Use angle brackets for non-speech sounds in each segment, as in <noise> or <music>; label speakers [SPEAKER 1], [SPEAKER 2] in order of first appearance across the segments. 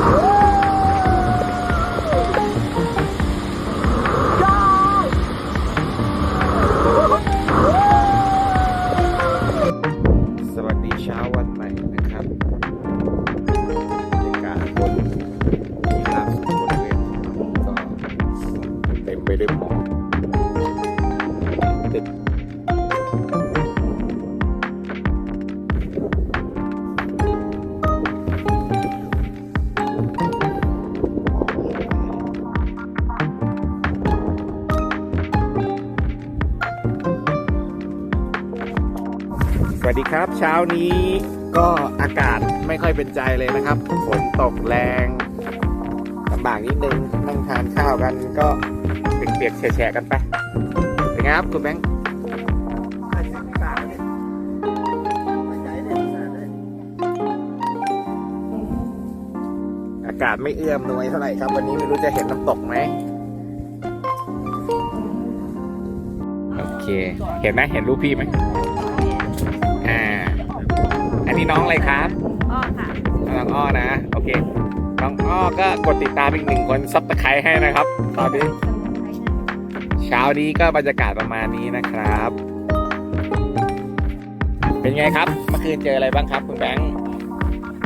[SPEAKER 1] Woo! <laughs> สวัสดีครับ เช้านี้ก็อากาศไม่ค่อยเป็นใจเลยนะครับ ฝนตกแรงลำบากนิดนึงนั่งทานข้าวกันก็เปียกๆแฉะๆกันไปเป็นไงครับคุณแบงค์อากาศไม่เอื้อมหน่วยเท่าไหร่ครับ วันนี้ไม่รู้จะเห็นน้ำตกไหมโอเค เห็นไหมเห็นรูปพี่ไหม นนี้น้องอะไรครับ
[SPEAKER 2] อ้อค่ะ
[SPEAKER 1] น้องอ้อนะ โอเค น้องอ้อก็กดติดตามอีกหนึ่งคนซับตะไคร้ให้นะครับ ตอนนี้ เช้านี้ก็บรรยากาศประมาณนี้นะครับ เป็นไงครับ เมื่อคืนเจออะไรบ้างครับคุณแบงค์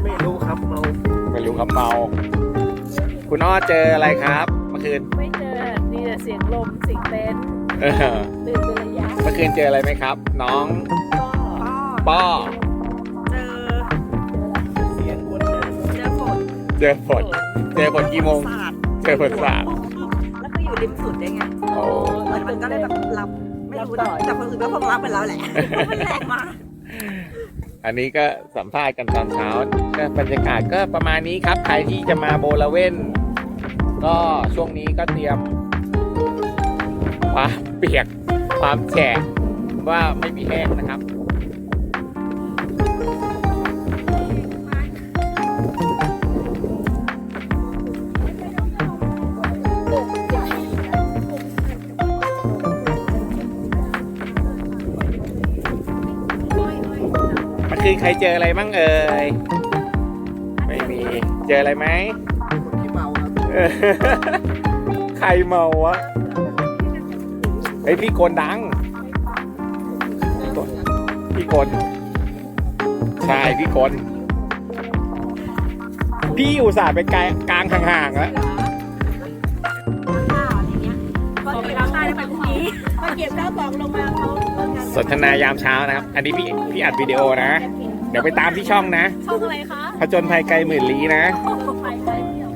[SPEAKER 3] ไม่รู้ครับเรา
[SPEAKER 1] ไม่รู้ครับเมา คุณอ้อเจออะไรครับ เมื่อคืน
[SPEAKER 2] ไม่เจอมีแต่เสียงลมเสียงเต้น
[SPEAKER 1] เออ
[SPEAKER 2] ตื่นเป็นระยะ
[SPEAKER 1] เมื่อคืนเจออะไรไหมครับ น้อง
[SPEAKER 2] ก็
[SPEAKER 1] ป้อ
[SPEAKER 3] เจ จอฝน
[SPEAKER 1] เจอฝนกี่โมง
[SPEAKER 3] สาด
[SPEAKER 1] เจอฝนสาด
[SPEAKER 3] แล้วก็อยู่ริมสุดได้ไง
[SPEAKER 1] โอ้
[SPEAKER 3] มันมันก็เลยแบบรับไม่รู้นะแต่คนอื่นก็คงรับไปแล้วแหละมันแรงมาก
[SPEAKER 1] อันนี้ก็สัมภาษณ์กันตอนเช้าก็บรรยากาศก็ประมาณนี้ครับ ใครที่จะมาโบลาเว่น ก็ช่วงนี้ก็เตรียมความเปียกความแฉะว่าไม่มีแห้งนะครับ คืนใครเจออะไรบ้างเอ่ย ไม่มี เจออะไรไหม
[SPEAKER 3] ที่เมาครับ
[SPEAKER 1] เออใครเมาวะไอยพี่โกนดัง พี่โกนใช่พี่โกนพี่อุตส่าห์ไปไกลกลางห่างๆแล้ว
[SPEAKER 3] ก็เก็บข้าวใต้ได้ไปพรุ่งนี้ก็เก็บข้าวของลงมาเขาเลิกงาน
[SPEAKER 1] สนทนายามเช้านะครับ อันนี้พี่พี่อัดวิดีโอนะเดี๋ยวไปตามที่ช่องนะ
[SPEAKER 2] ช่องอะไรคะ
[SPEAKER 1] ผจญภัยไกลหมื่นลี้นะ
[SPEAKER 2] ไปไปเที่ยว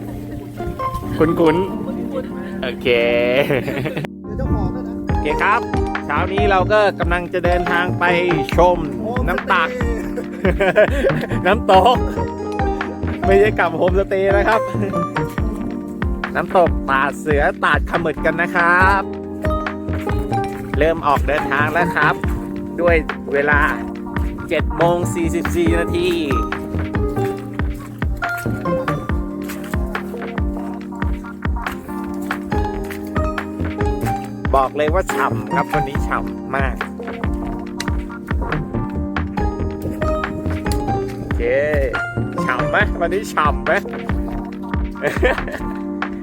[SPEAKER 1] คุณคุณ
[SPEAKER 2] คุณคุณ
[SPEAKER 1] โอเค
[SPEAKER 3] เจ้าของด้วยนะ
[SPEAKER 1] โอเคครับ เช้านี้เราก็กำลังจะเดินทางไปชมน้ำตัก น้ำตก ไม่ใช่กลับโฮมสเตย์นะครับ น้ำตกตาดเสือตาดขมึกกันนะครับ เริ่มออกเดินทางแล้วครับ ด้วยเวลา 7โมง44 นาทีบอกเลยว่าฉ่ำครับวันนี้ฉ่ำมาก โอเคฉ่ำไหมวันนี้ฉ่ำไหม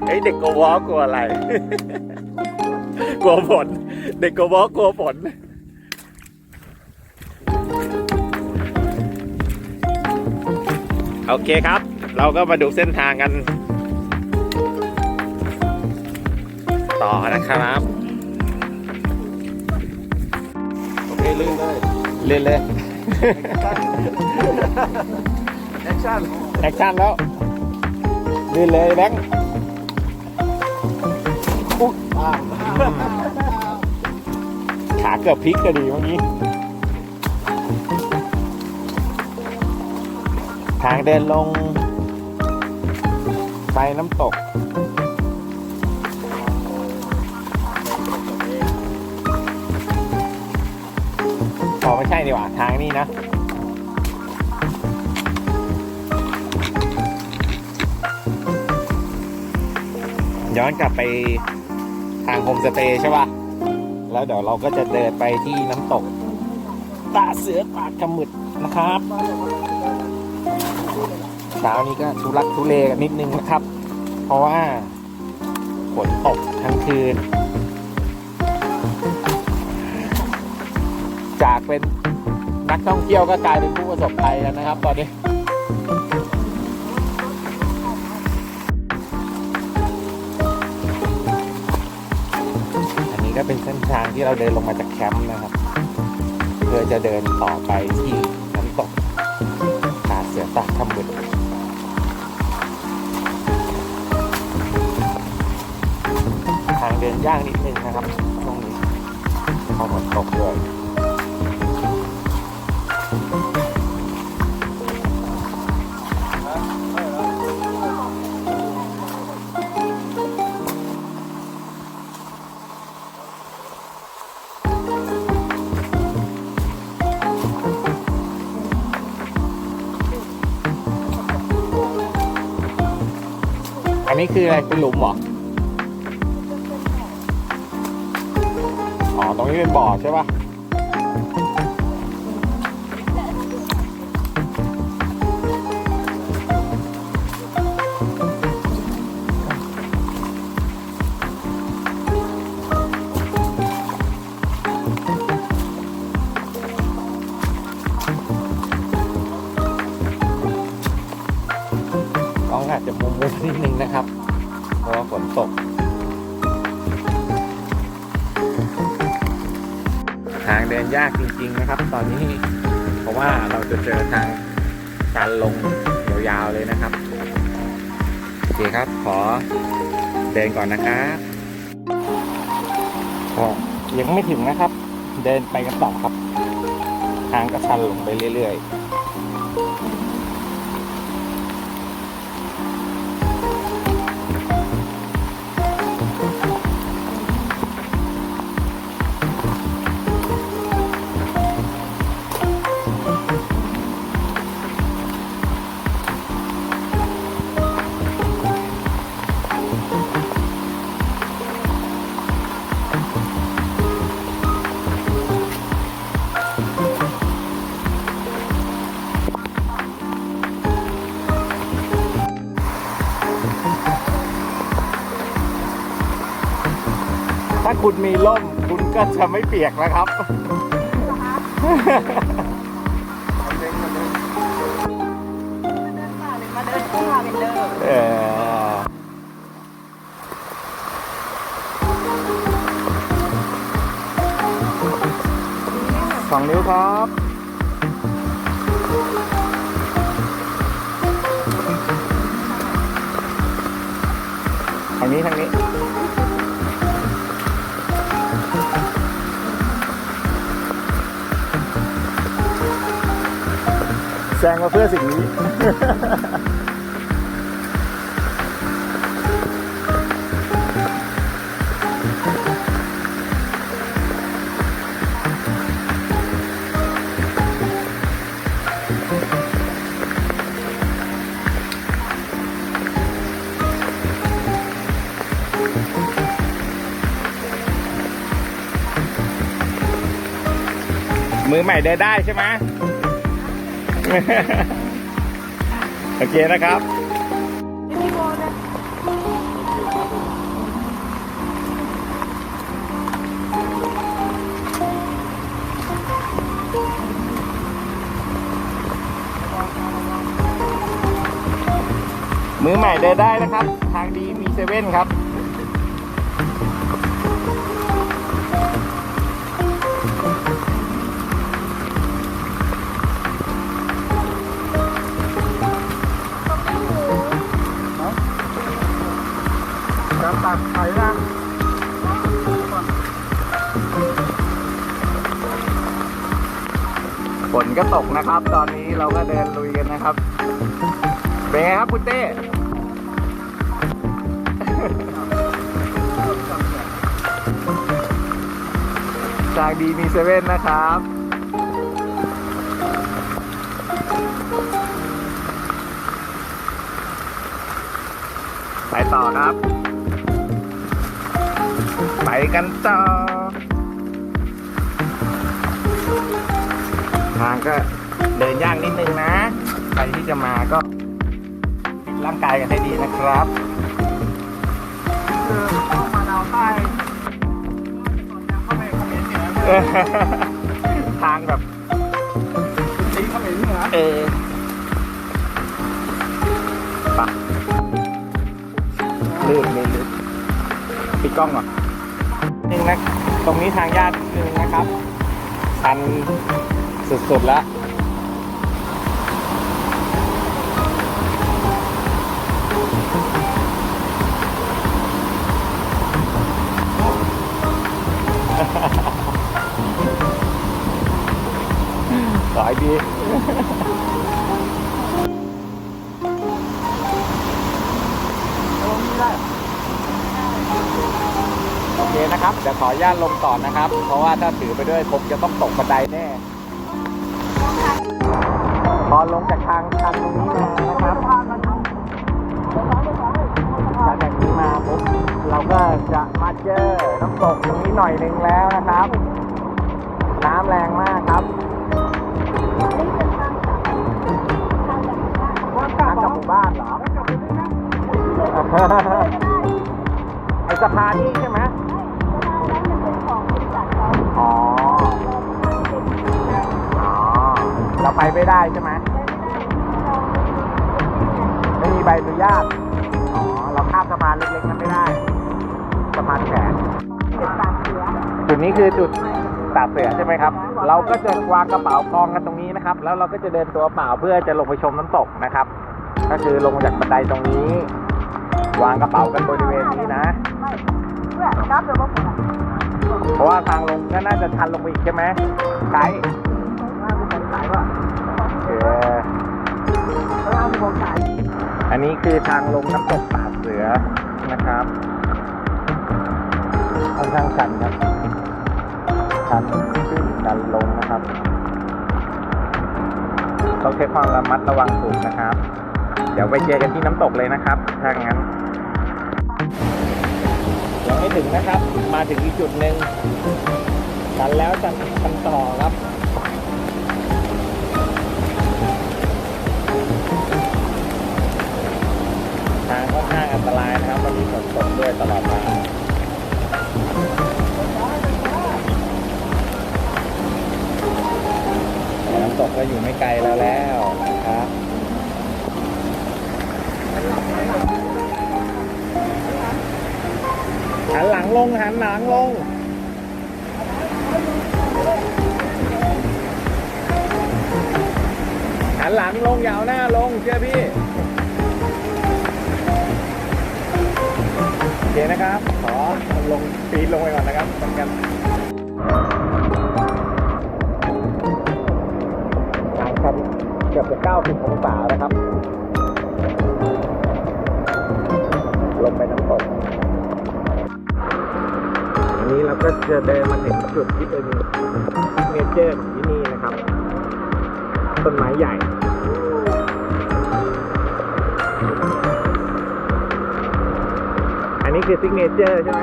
[SPEAKER 1] เฮ้ยเด็กโกวอกลัวอะไร กลัวฝนเด็กโกวอกลัวฝน โอเคครับ เราก็มาดูเส้นทางกัน ต่อนะครับ
[SPEAKER 3] โอเคลื่นเลย
[SPEAKER 1] เล่นเลย
[SPEAKER 3] แอคชั่น
[SPEAKER 1] แอคชั่นแล้วเล่นเลยแบงค์
[SPEAKER 3] ปุ๊บอ่า
[SPEAKER 1] ขาเกือบพลิกก็ดีเมื่อกี้ ทางเดินลง ไปน้ำตกอ๋อไม่ใช่ดีกว่า ทางนี้นะย้อนกลับไปทางโฮมสเตย์ใช่ป่ะ แล้วเดี๋ยวเราก็จะเดินไปที่น้ำตก ตาเสือตาดขมึดนะครับ เช้านี้ก็ทุลักทุเลกันนิดนึงนะครับ เพราะว่าฝนตกทั้งคืน จากเป็นนักท่องเที่ยวก็กลายเป็นผู้ประสบภัยแล้วนะครับ ตอนนี้อันนี้ก็เป็นเส้นทางที่เราเดินลงมาจากแคมป์นะครับ เพื่อจะเดินต่อไปที่ ทำบุญทางเดินยากนิดนึงนะครับช่วงนี้เพราะฝนตกด้วย นี้คืออะไรเป็นหลุมเหรอ อ๋อ ตรงนี้เป็นบ่อใช่ปะ ทางเดินยากจริง ๆ นะครับ ตอนนี้เพราะว่าเราจะเจอทางการลงยาวๆเลยนะครับโอเคครับ ขอเดินก่อนนะครับก็ยังไม่ถึงนะครับ เดินไปกันต่อครับ ทางก็ชันลงไปเรื่อยๆ คุณมีร่ม คุณก็จะไม่เปียกนะครับ
[SPEAKER 3] มาเดินคู่ลาเวนเดอร์
[SPEAKER 1] เออสองนิ้วครับ ทางนี้ทางนี้ งมาเพื่อสิ่งนี้ มือใหม่เดินได้ใช่ไหม โอเคนะครับมือใหม่เดินได้นะครับ ทางดีมีเซเว่นครับ จะตักไข่ย่างฝนก็ตกนะครับ ตอนนี้เราก็เดินลุยกันนะครับเป็นไงครับคุณเต้จากดีมีเซเว่นนะครับไปต่อครับ ไปกันต่อทางก็เดินยากนิดนึงนะ ใครที่จะมาก็ร่างกายกันให้ดีนะครับ
[SPEAKER 4] คือเข้ามาดาวใต้เข้าไปเขมรเหนือ
[SPEAKER 1] ทางแบบ
[SPEAKER 4] ตีเขมรเหนือ
[SPEAKER 1] เอปะลื่นลื่นลื่นปิดกล้องก่อนห นึ่งนะ ตรงนี้ทางญาติหนึ่งนะครับชันสุดๆแล้วสายดี นะครับเดี๋ยวขออนุญาตลงต่อนะครับ เพราะว่าถ้าถือไปด้วยผมจะต้องตกบันไดแน่พอลงจากทางชันตรงนี้มานะครับจากจากนี้มาปุ๊บเราก็จะมาเจอน้ำตกตรงนี้หน่อยหนึงแล้วนะครับ น้ำแรงมากครับทางกับหมู่บ้านเหรอไอสะพานนี่ใช่ไหม เราไปไม่ได้ใช่ไหมไม่มีใบอนุญาต อ๋อ เราข้ามสะพานเล็กๆนั้นไม่ได้สะพานแขนจุดนี้คือจุดตากเสือใช่ไหมครับ เราก็จะวางกระเป๋ากองกันตรงนี้นะครับ แล้วเราก็จะเดินตัวเปล่าเพื่อจะลงไปชมน้ำตกนะครับ ก็คือลงจากบันไดตรงนี้ วางกระเป๋ากันบริเวณนี้นะ เพราะว่าทางลงก็น่าจะชันลงไปอีกใช่ไหมไกด์ อันนี้คือทางลงน้ำตกป่าเสือนะครับค่อนข้างชันครับชันขึ้นชันลงนะครับต้องใช้ความระมัดระวังสูงนะครับ เดี๋ยวไปเจอกันที่น้ำตกเลยนะครับถ้างั้นยังไม่ถึงนะครับ มาถึงอีกจุดหนึ่งกันแล้วจะกันต่อครับ รายนะครับมันมีฝนตกด้วยตลอดทาน้ำตกก็อยู่ไม่ไกลแล้วแล้วนะครับหันหลังลงหันหลังลงหันหลังลงยาวหน้าลงเชื่อพี่ เคนะครับ ขอลงปีนลงไปก่อนนะครับเหมือนกันทางชันเกือบจะ90องศานะครับ ลงไปน้ำตกอันนี้เราก็จะเดินมาถึงจุดที่เป็นเนเจอร์ของที่นี่นะครับ ต้นไม้ใหญ่ คือซิกเนเจอร์ใช่ไหม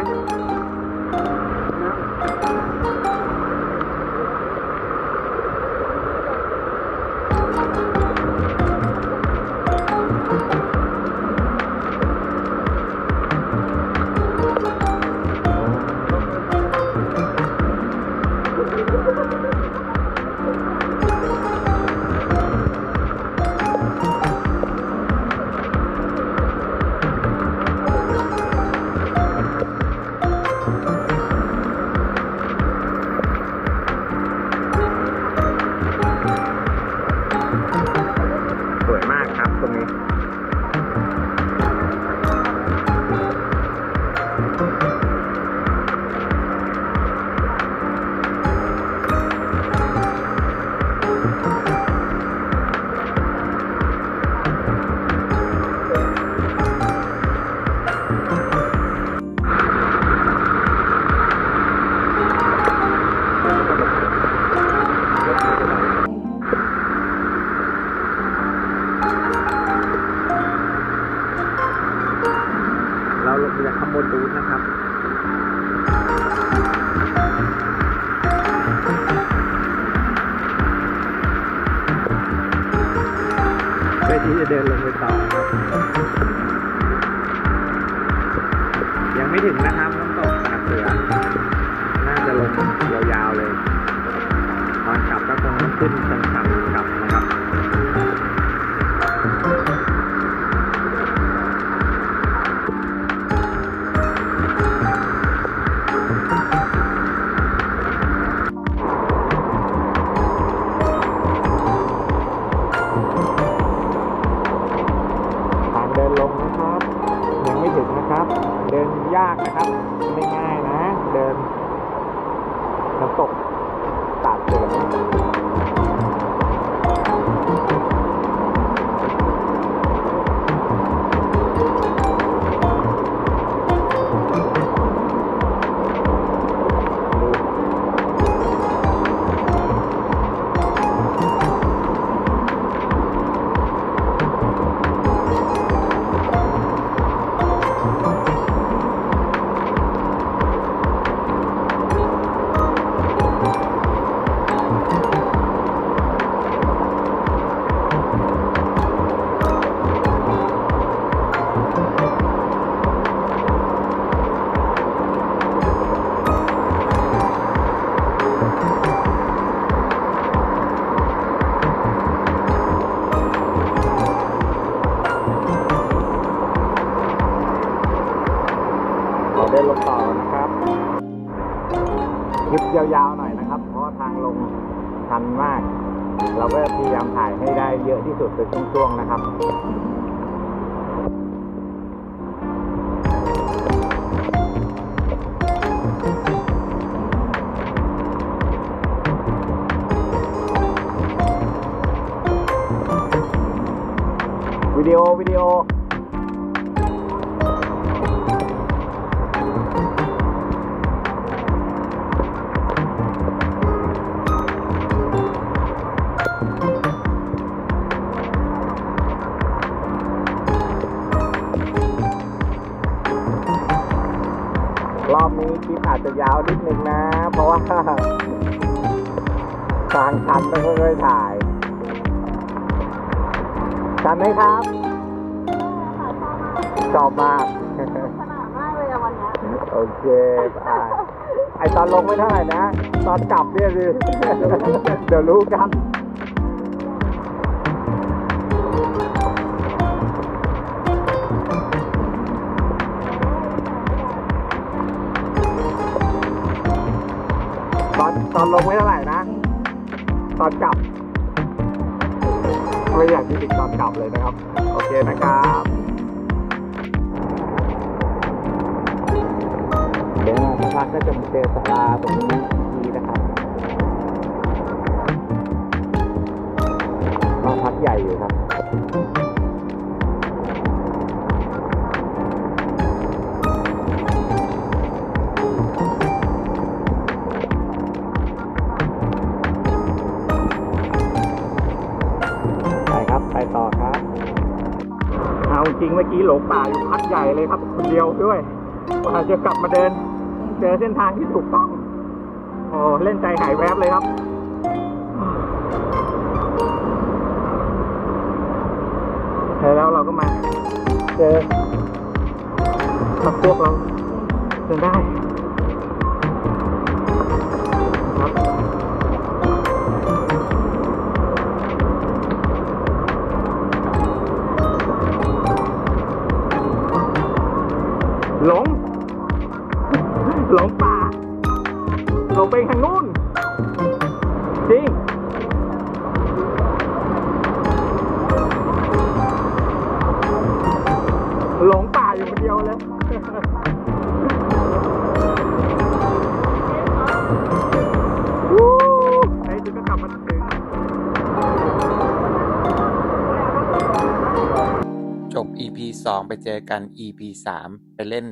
[SPEAKER 1] ราลงมาจากข้างบนบูธนะครับเพื่อที่จะครับ ขอเดินลงต่อนะครับคลิปยาวๆหน่อยนะครับ เพราะทางลงชันมาก เราก็พยายามถ่ายให้ได้เยอะที่สุดเป็นช่วงๆนะครับวิดีโอวิดีโอ อาจจะยาวนิดนึงนะ เพราะว่าทางชันต้องค่อยๆถ่ายชันไหมครับ ชอบมาก
[SPEAKER 3] สนาดมากเลยอะวันเนี้ย
[SPEAKER 1] โอเคไปไอตอนลงไม่เท่าไหร่นะ ตอนกลับเนี่ยสิเดี๋ยวรู้กัน ตอนลงไม่เท่าไหร่นะ ตอนกลับไม่อยากคิดถึงตอนกลับเลยนะครับ โอเคนะครับเดี๋ยวสักพักก็จะมาเจอศาลาตรงนี้ทีนะครับห้องพักใหญ่อยู่ครับ ต่อครับ เอาจริงเมื่อกี้หลงป่าอยู่พักใหญ่เลยครับคนเดียวด้วยกว่าจะกลับมาเดิน เจอเส้นทางที่ถูกต้อง โอ้เล่นใจหายแวบเลยครับแล้วเราก็มา เจอกับพวกเราจนได้ หลง หลงป่าหลงไปทางนู้น
[SPEAKER 5] 2 ไปเจอกัน EP 3 ไปเล่น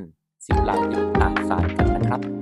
[SPEAKER 5] สิบลายติดตางสายกันนะครับ